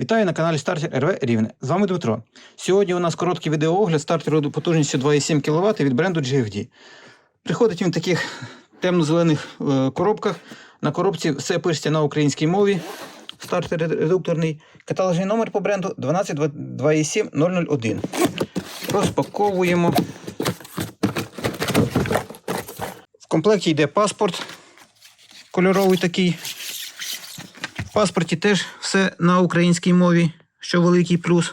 Вітаю на каналі Стартер РВ Рівне. З вами Дмитро. Сьогодні у нас короткий відеоогляд стартеру потужністю 2,7 кВт від бренду GFD. Приходить він в таких темно-зелених е, коробках. На коробці все пишеться на українській мові. Стартер редукторний. Каталожний номер по бренду 1227001. Розпаковуємо. В комплекті йде паспорт кольоровий такий. Паспорті теж все на українській мові, що великий плюс.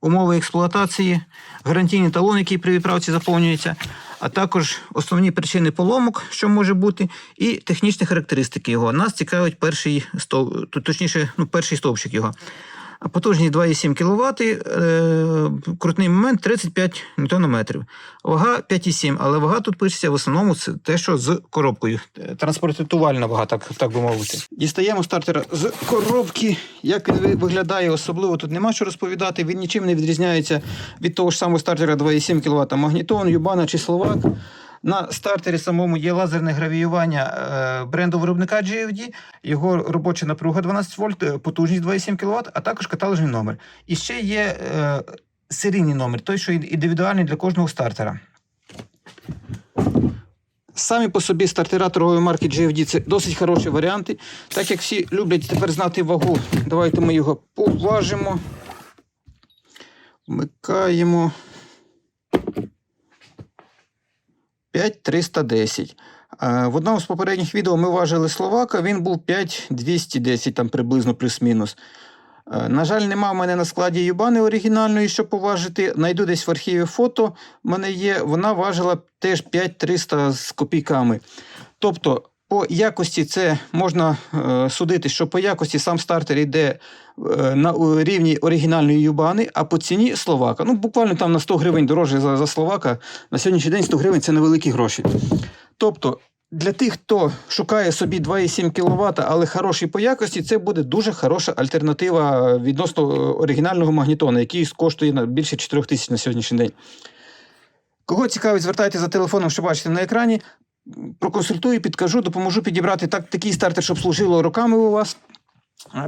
Умови експлуатації, гарантійний талон, який при відправці заповнюється, а також основні причини поломок, що може бути, і технічні характеристики його. Нас цікавить перший стов... точніше, ну, перший стовпчик його. А Потужність 2,7 кВт, е, крутний момент 35 Нм. Вага 5,7, але вага тут пишеться в основному це те, що з коробкою. Е, Транспортувальна вага, так, так би мовити. Дістаємо стартера з коробки. Як він виглядає, особливо тут нема що розповідати. Він нічим не відрізняється від того ж самого стартера 2,7 кВт. Магнітон, Юбана чи Словак. На стартері самому є лазерне гравіювання е, бренду виробника GFD, його робоча напруга 12 вольт, е, потужність 2,7 кВт, а також каталожний номер. І ще є е, серійний номер, той, що індивідуальний для кожного стартера. Самі по собі стартера торгової марки GFD це досить хороші варіанти. Так як всі люблять тепер знати вагу, давайте ми його поважимо. Вмикаємо. 5310. Е, В одному з попередніх відео ми важили Словака, він був 5210, там приблизно плюс-мінус. Е, На жаль, нема в мене на складі Юбани оригінальної, щоб поважити. Найду десь в архіві фото. мене є. Вона важила теж 5300 з копійками. Тобто, по якості це можна е, судити, що по якості сам стартер йде е, на рівні оригінальної Юбани, а по ціні Словака. Ну, буквально там на 100 гривень дорожче за, за Словака. На сьогоднішній день 100 гривень це невеликі гроші. Тобто, для тих, хто шукає собі 2,7 кВт, але хороший по якості, це буде дуже хороша альтернатива відносно е, оригінального магнітона, який коштує на більше 4 тисяч на сьогоднішній день. Кого цікавить, звертайте за телефоном, що бачите на екрані. Проконсультую, підкажу, допоможу підібрати так, такий стартер, щоб служило роками у вас.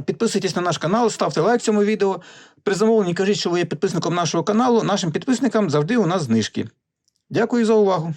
Підписуйтесь на наш канал, ставте лайк цьому відео. При замовленні кажіть, що ви є підписником нашого каналу. Нашим підписникам завжди у нас знижки. Дякую за увагу.